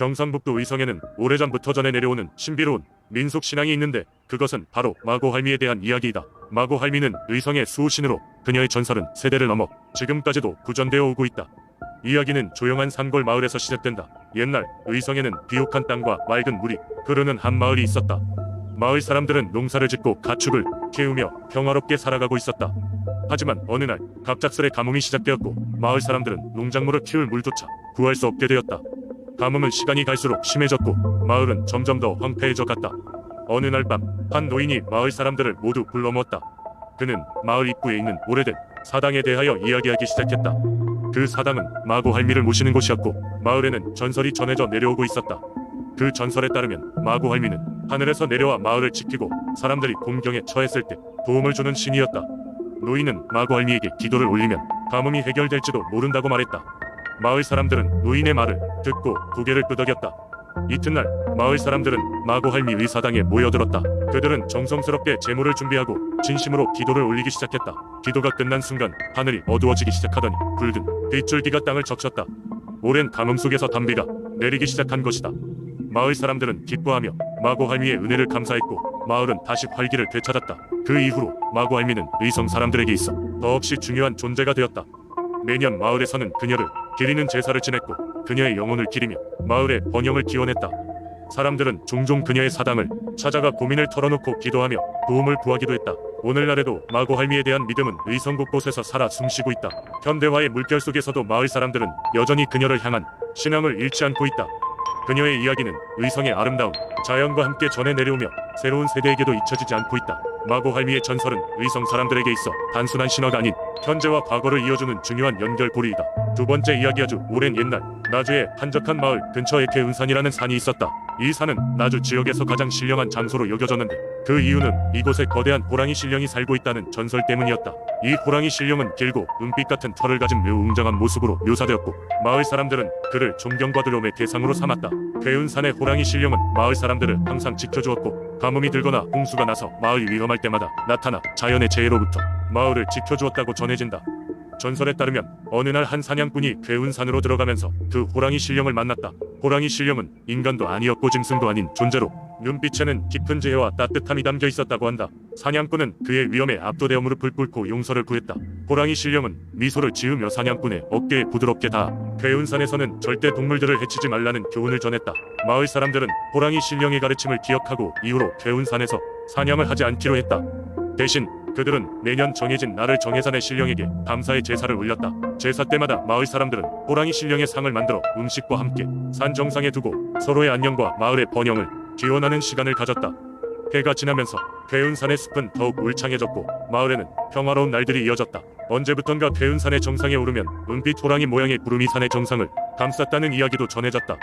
경상북도 의성에는 오래전부터 전해 내려오는 신비로운 민속 신앙이 있는데 그것은 바로 마고할미에 대한 이야기이다. 마고할미는 의성의 수호신으로 그녀의 전설은 세대를 넘어 지금까지도 구전되어 오고 있다. 이야기는 조용한 산골 마을에서 시작된다. 옛날 의성에는 비옥한 땅과 맑은 물이 흐르는 한 마을이 있었다. 마을 사람들은 농사를 짓고 가축을 키우며 평화롭게 살아가고 있었다. 하지만 어느 날 갑작스레 가뭄이 시작되었고 마을 사람들은 농작물을 키울 물조차 구할 수 없게 되었다. 가뭄은 시간이 갈수록 심해졌고 마을은 점점 더 황폐해져 갔다. 어느 날 밤 한 노인이 마을 사람들을 모두 불러 모았다. 그는 마을 입구에 있는 오래된 사당에 대하여 이야기하기 시작했다. 그 사당은 마고 할미를 모시는 곳이었고 마을에는 전설이 전해져 내려오고 있었다. 그 전설에 따르면 마고 할미는 하늘에서 내려와 마을을 지키고 사람들이 곤경에 처했을 때 도움을 주는 신이었다. 노인은 마고 할미에게 기도를 올리면 가뭄이 해결될지도 모른다고 말했다. 마을 사람들은 노인의 말을 듣고 고개를 끄덕였다. 이튿날 마을 사람들은 마고 할미 의사당에 모여들었다. 그들은 정성스럽게 제물을 준비하고 진심으로 기도를 올리기 시작했다. 기도가 끝난 순간 하늘이 어두워지기 시작하더니 붉은 빗줄기가 땅을 적셨다. 오랜 가뭄 속에서 담비가 내리기 시작한 것이다. 마을 사람들은 기뻐하며 마고 할미의 은혜를 감사했고 마을은 다시 활기를 되찾았다. 그 이후로 마고 할미는 의성 사람들에게 있어 더없이 중요한 존재가 되었다. 매년 마을에서는 그녀를 기리는 제사를 지냈고 그녀의 영혼을 기리며 마을의 번영을 기원했다. 사람들은 종종 그녀의 사당을 찾아가 고민을 털어놓고 기도하며 도움을 구하기도 했다. 오늘날에도 마고 할미에 대한 믿음은 의성 곳곳에서 살아 숨쉬고 있다. 현대화의 물결 속에서도 마을 사람들은 여전히 그녀를 향한 신앙을 잃지 않고 있다. 그녀의 이야기는 의성의 아름다움, 자연과 함께 전해 내려오며 새로운 세대에게도 잊혀지지 않고 있다. 마고 할미의 전설은 의성 사람들에게 있어 단순한 신화가 아닌 현재와 과거를 이어주는 중요한 연결고리이다. 두 번째 이야기 아주 오랜 옛날 나주의 한적한 마을 근처에 개운산이라는 산이 있었다. 이 산은 나주 지역에서 가장 신령한 장소로 여겨졌는데 그 이유는 이곳에 거대한 호랑이 신령이 살고 있다는 전설 때문이었다. 이 호랑이 신령은 길고 눈빛 같은 털을 가진 매우 웅장한 모습으로 묘사되었고 마을 사람들은 그를 존경과 두려움의 대상으로 삼았다. 괴운산의 호랑이 신령은 마을 사람들을 항상 지켜주었고 가뭄이 들거나 홍수가 나서 마을이 위험할 때마다 나타나 자연의 재해로부터 마을을 지켜주었다고 전해진다. 전설에 따르면 어느 날 한 사냥꾼이 괴운산으로 들어가면서 그 호랑이 신령을 만났다. 호랑이 신령은 인간도 아니었고 짐승도 아닌 존재로 눈빛에는 깊은 지혜와 따뜻함이 담겨 있었다고 한다. 사냥꾼은 그의 위험에 압도되어 무릎을 꿇고 용서를 구했다. 호랑이 신령은 미소를 지으며 사냥꾼의 어깨에 부드럽게 닿아 괴운산에서는 절대 동물들을 해치지 말라는 교훈을 전했다. 마을 사람들은 호랑이 신령의 가르침을 기억하고 이후로 괴운산에서 사냥을 하지 않기로 했다. 대신 그들은 매년 정해진 날을 정해산의 신령에게 감사의 제사를 올렸다. 제사 때마다 마을 사람들은 호랑이 신령의 상을 만들어 음식과 함께 산 정상에 두고 서로의 안녕과 마을의 번영을 기원하는 시간을 가졌다. 해가 지나면서 괴운산의 숲은 더욱 울창해졌고 마을에는 평화로운 날들이 이어졌다. 언제부턴가 괴운산의 정상에 오르면 은빛 호랑이 모양의 구름이 산의 정상을 감쌌다는 이야기도 전해졌다.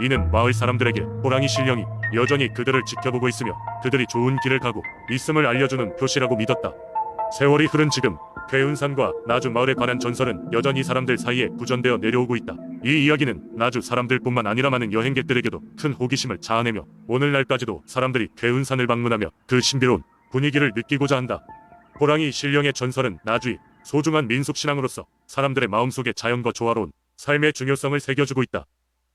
이는 마을 사람들에게 호랑이 신령이 여전히 그들을 지켜보고 있으며 그들이 좋은 길을 가고 있음을 알려주는 표시라고 믿었다. 세월이 흐른 지금 괴운산과 나주 마을에 관한 전설은 여전히 사람들 사이에 구전되어 내려오고 있다. 이 이야기는 나주 사람들뿐만 아니라 많은 여행객들에게도 큰 호기심을 자아내며 오늘날까지도 사람들이 괴운산을 방문하며 그 신비로운 분위기를 느끼고자 한다. 호랑이 신령의 전설은 나주의 소중한 민속 신앙으로서 사람들의 마음속에 자연과 조화로운 삶의 중요성을 새겨주고 있다.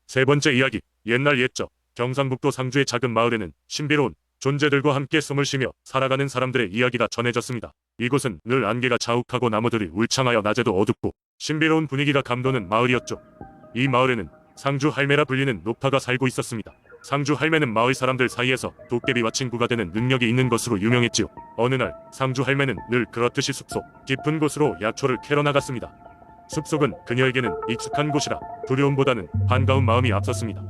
세 번째 이야기, 옛날 옛적 경상북도 상주의 작은 마을에는 신비로운 존재들과 함께 숨을 쉬며 살아가는 사람들의 이야기가 전해졌습니다. 이곳은 늘 안개가 자욱하고 나무들이 울창하여 낮에도 어둡고 신비로운 분위기가 감도는 마을이었죠. 이 마을에는 상주 할매라 불리는 노파가 살고 있었습니다. 상주 할매는 마을 사람들 사이에서 도깨비와 친구가 되는 능력이 있는 것으로 유명했지요. 어느 날 상주 할매는 늘 그렇듯이 숲속 깊은 곳으로 약초를 캐러 나갔습니다. 숲속은 그녀에게는 익숙한 곳이라 두려움보다는 반가운 마음이 앞섰습니다.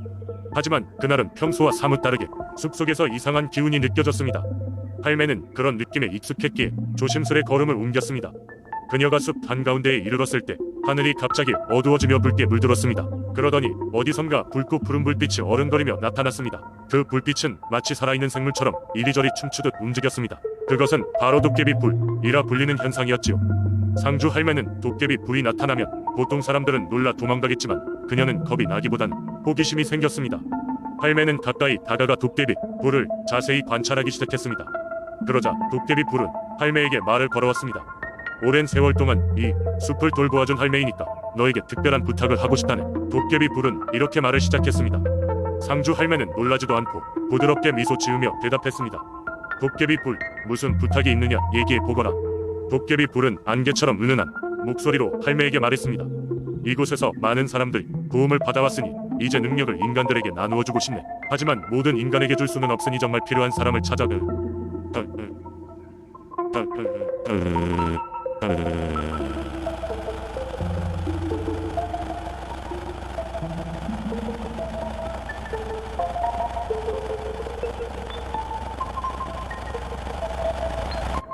하지만 그날은 평소와 사뭇 다르게 숲속에서 이상한 기운이 느껴졌습니다. 할매는 그런 느낌에 익숙했기에 조심스레 걸음을 옮겼습니다. 그녀가 숲 한가운데에 이르렀을 때 하늘이 갑자기 어두워지며 붉게 물들었습니다. 그러더니 어디선가 붉고 푸른 불빛이 어른거리며 나타났습니다. 그 불빛은 마치 살아있는 생물처럼 이리저리 춤추듯 움직였습니다. 그것은 바로 도깨비 불이라 불리는 현상이었지요. 상주 할매는 도깨비 불이 나타나면 보통 사람들은 놀라 도망가겠지만 그녀는 겁이 나기보단 호기심이 생겼습니다. 할매는 가까이 다가가 도깨비 불을 자세히 관찰하기 시작했습니다. 그러자 도깨비 불은 할매에게 말을 걸어왔습니다. 오랜 세월 동안 이 숲을 돌보아준 할매이니까 너에게 특별한 부탁을 하고 싶다네. 도깨비 불은 이렇게 말을 시작했습니다. 상주 할매는 놀라지도 않고 부드럽게 미소 지으며 대답했습니다. 도깨비 불 무슨 부탁이 있느냐 얘기해 보거라. 도깨비 불은 안개처럼 은은한 목소리로 할매에게 말했습니다. 이곳에서 많은 사람들이 도움을 받아왔으니 이제 능력을 인간들에게 나누어 주고 싶네. 하지만 모든 인간에게 줄 수는 없으니 정말 필요한 사람을 찾아 그.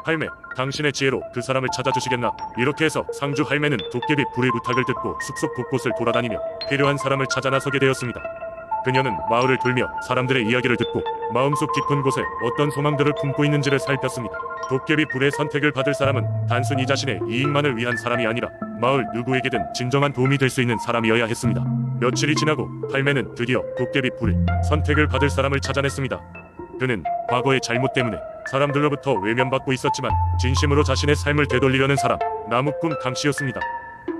할매, 당신의 지혜로 그 사람을 찾아주시겠나? 이렇게 해서 상주 할매는 도깨비 불의 부탁을 듣고 숲속 곳곳을 돌아다니며 필요한 사람을 찾아 나서게 되었습니다. 그녀는 마을을 돌며 사람들의 이야기를 듣고 마음속 깊은 곳에 어떤 소망들을 품고 있는지를 살폈습니다. 도깨비 불의 선택을 받을 사람은 단순히 자신의 이익만을 위한 사람이 아니라 마을 누구에게든 진정한 도움이 될 수 있는 사람이어야 했습니다. 며칠이 지나고 할매는 드디어 도깨비 불의 선택을 받을 사람을 찾아냈습니다. 그는 과거의 잘못 때문에 사람들로부터 외면받고 있었지만 진심으로 자신의 삶을 되돌리려는 사람 나무꾼 강씨였습니다.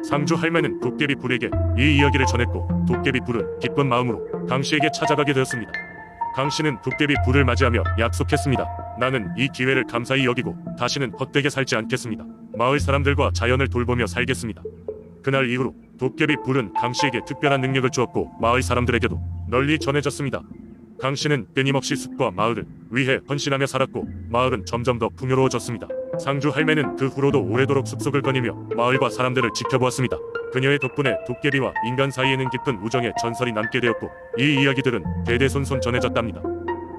상주 할매는 도깨비 불에게 이 이야기를 전했고 도깨비 불은 기쁜 마음으로 강씨에게 찾아가게 되었습니다. 강씨는 도깨비 불을 맞이하며 약속했습니다. 나는 이 기회를 감사히 여기고 다시는 헛되게 살지 않겠습니다. 마을 사람들과 자연을 돌보며 살겠습니다. 그날 이후로 도깨비 불은 강씨에게 특별한 능력을 주었고 마을 사람들에게도 널리 전해졌습니다. 강 씨는 끊임없이 숲과 마을을 위해 헌신하며 살았고 마을은 점점 더 풍요로워졌습니다. 상주 할매는 그 후로도 오래도록 숲속을 거니며 마을과 사람들을 지켜보았습니다. 그녀의 덕분에 도깨비와 인간 사이에는 깊은 우정의 전설이 남게 되었고 이 이야기들은 대대손손 전해졌답니다.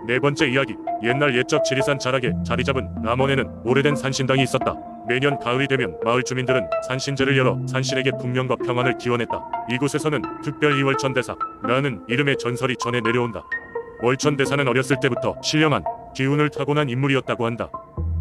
네 번째 이야기 옛날 옛적 지리산 자락에 자리 잡은 남원에는 오래된 산신당이 있었다. 매년 가을이 되면 마을 주민들은 산신제를 열어 산신에게 풍년과 평안을 기원했다. 이곳에서는 특별 이월천 대사 라는 이름의 전설이 전해 내려온다. 월천 대사는 어렸을 때부터 신령한 기운을 타고난 인물이었다고 한다.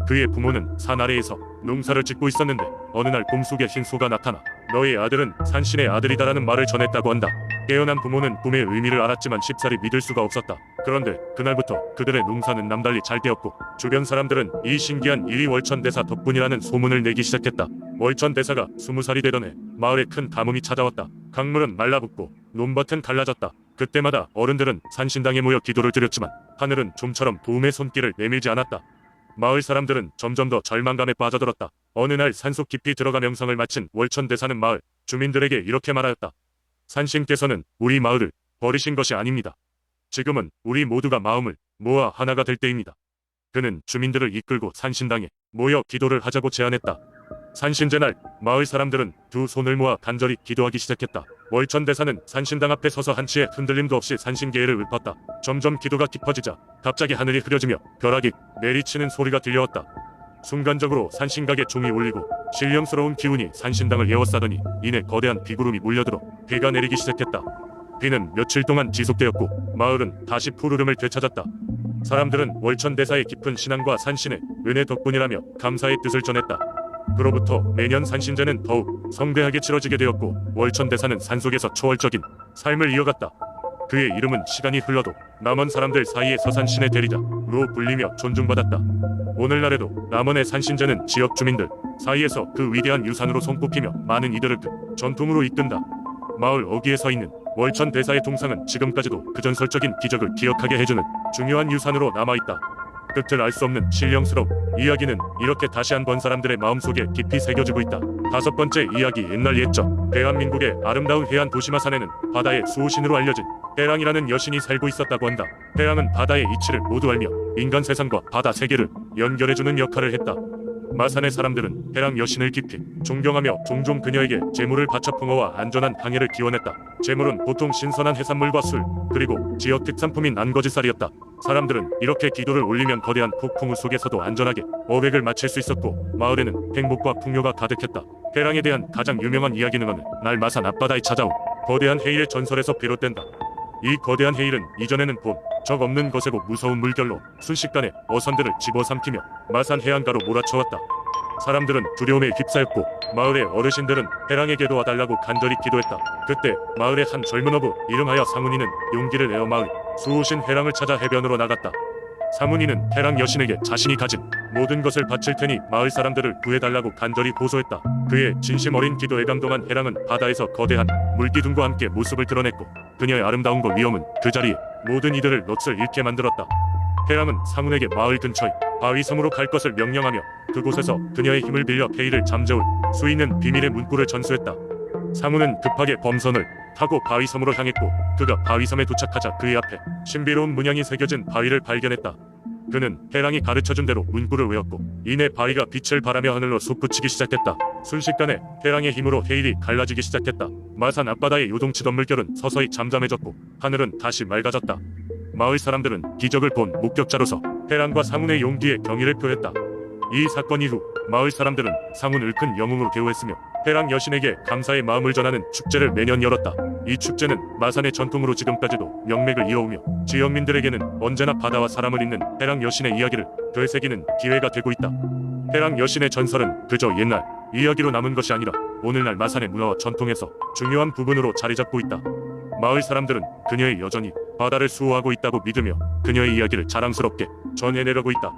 그의 부모는 산 아래에서 농사를 짓고 있었는데 어느 날 꿈속에 흰 소가 나타나 너의 아들은 산신의 아들이다라는 말을 전했다고 한다. 깨어난 부모는 꿈의 의미를 알았지만 쉽사리 믿을 수가 없었다. 그런데 그날부터 그들의 농사는 남달리 잘 되었고 주변 사람들은 이 신기한 일이 월천 대사 덕분이라는 소문을 내기 시작했다. 월천 대사가 스무 살이 되던 해 마을에 큰 가뭄이 찾아왔다. 강물은 말라붙고 논밭은 갈라졌다. 그때마다 어른들은 산신당에 모여 기도를 드렸지만 하늘은 좀처럼 도움의 손길을 내밀지 않았다. 마을 사람들은 점점 더 절망감에 빠져들었다. 어느 날 산속 깊이 들어가 명성을 마친 월천 대사는 마을 주민들에게 이렇게 말하였다. 산신께서는 우리 마을을 버리신 것이 아닙니다. 지금은 우리 모두가 마음을 모아 하나가 될 때입니다. 그는 주민들을 이끌고 산신당에 모여 기도를 하자고 제안했다. 산신제 날 마을 사람들은 두 손을 모아 간절히 기도하기 시작했다. 월천 대사는 산신당 앞에 서서 한치의 흔들림도 없이 산신계를 읊었다. 점점 기도가 깊어지자 갑자기 하늘이 흐려지며 벼락이 내리치는 소리가 들려왔다. 순간적으로 산신각에 종이 울리고 신령스러운 기운이 산신당을 에워싸더니 이내 거대한 비구름이 몰려들어 비가 내리기 시작했다. 비는 며칠 동안 지속되었고 마을은 다시 푸르름을 되찾았다. 사람들은 월천 대사의 깊은 신앙과 산신의 은혜 덕분이라며 감사의 뜻을 전했다. 그로부터 매년 산신제는 더욱 성대하게 치러지게 되었고 월천 대사는 산속에서 초월적인 삶을 이어갔다. 그의 이름은 시간이 흘러도 남원 사람들 사이에 서산신의 대리자로 불리며 존중받았다. 오늘날에도 남원의 산신제는 지역 주민들 사이에서 그 위대한 유산으로 손꼽히며 많은 이들을 그 전통으로 이끈다. 마을 어귀에 서 있는 월천 대사의 동상은 지금까지도 그 전설적인 기적을 기억하게 해주는 중요한 유산으로 남아있다. 끝을 알 수 없는 신령스러운 이야기는 이렇게 다시 한번 사람들의 마음속에 깊이 새겨지고 있다. 다섯 번째 이야기 옛날 옛적 대한민국의 아름다운 해안 도시마산에는 바다의 수호신으로 알려진 해랑이라는 여신이 살고 있었다고 한다. 해랑은 바다의 이치를 모두 알며 인간 세상과 바다 세계를 연결해주는 역할을 했다. 마산의 사람들은 해랑 여신을 깊이 존경하며 종종 그녀에게 재물을 바쳐 풍어와 안전한 항해를 기원했다. 재물은 보통 신선한 해산물과 술, 그리고 지역 특산품인 안거지살이었다. 사람들은 이렇게 기도를 올리면 거대한 폭풍우 속에서도 안전하게 어획을 마칠 수 있었고 마을에는 행복과 풍요가 가득했다. 해랑에 대한 가장 유명한 이야기는 어느 날 마산 앞바다에 찾아온 거대한 해일의 전설에서 비롯된다. 이 거대한 해일은 이전에는 본 적 없는 것이고 무서운 물결로 순식간에 어선들을 집어삼키며 마산 해안가로 몰아쳐왔다. 사람들은 두려움에 휩싸였고 마을의 어르신들은 해랑에게 도 와달라고 간절히 기도했다. 그때 마을의 한 젊은 어부 이름하여 사문이는 용기를 내어 마을 수호신 해랑을 찾아 해변으로 나갔다. 사문이는 해랑 여신에게 자신이 가진 모든 것을 바칠 테니 마을 사람들을 구해달라고 간절히 고소했다. 그의 진심 어린 기도에 감동한 해랑은 바다에서 거대한 물기둥과 함께 모습을 드러냈고 그녀의 아름다움과 위엄은 그 자리에 모든 이들을 넋을 잃게 만들었다. 해랑은 상훈에게 마을 근처의 바위 섬으로 갈 것을 명령하며 그곳에서 그녀의 힘을 빌려 페이를 잠재울 수 있는 비밀의 문구를 전수했다. 상훈은 급하게 범선을 타고 바위섬으로 향했고 그가 바위섬에 도착하자 그의 앞에 신비로운 문양이 새겨진 바위를 발견했다. 그는 해랑이 가르쳐준 대로 문구를 외웠고 이내 바위가 빛을 발하며 하늘로 솟구치기 시작했다. 순식간에 해랑의 힘으로 해일이 갈라지기 시작했다. 마산 앞바다의 요동치던 물결은 서서히 잠잠해졌고 하늘은 다시 맑아졌다. 마을 사람들은 기적을 본 목격자로서 해랑과 상훈의 용기에 경의를 표했다. 이 사건 이후 마을 사람들은 상훈을 큰 영웅으로 대우했으며 해랑 여신에게 감사의 마음을 전하는 축제를 매년 열었다. 이 축제는 마산의 전통으로 지금까지도 명맥을 이어오며 지역민들에게는 언제나 바다와 사람을 잇는 해랑 여신의 이야기를 되새기는 기회가 되고 있다. 해랑 여신의 전설은 그저 옛날 이야기로 남은 것이 아니라 오늘날 마산의 문화와 전통에서 중요한 부분으로 자리 잡고 있다. 마을 사람들은 그녀의 여전히 바다를 수호하고 있다고 믿으며 그녀의 이야기를 자랑스럽게 전해내려고 있다.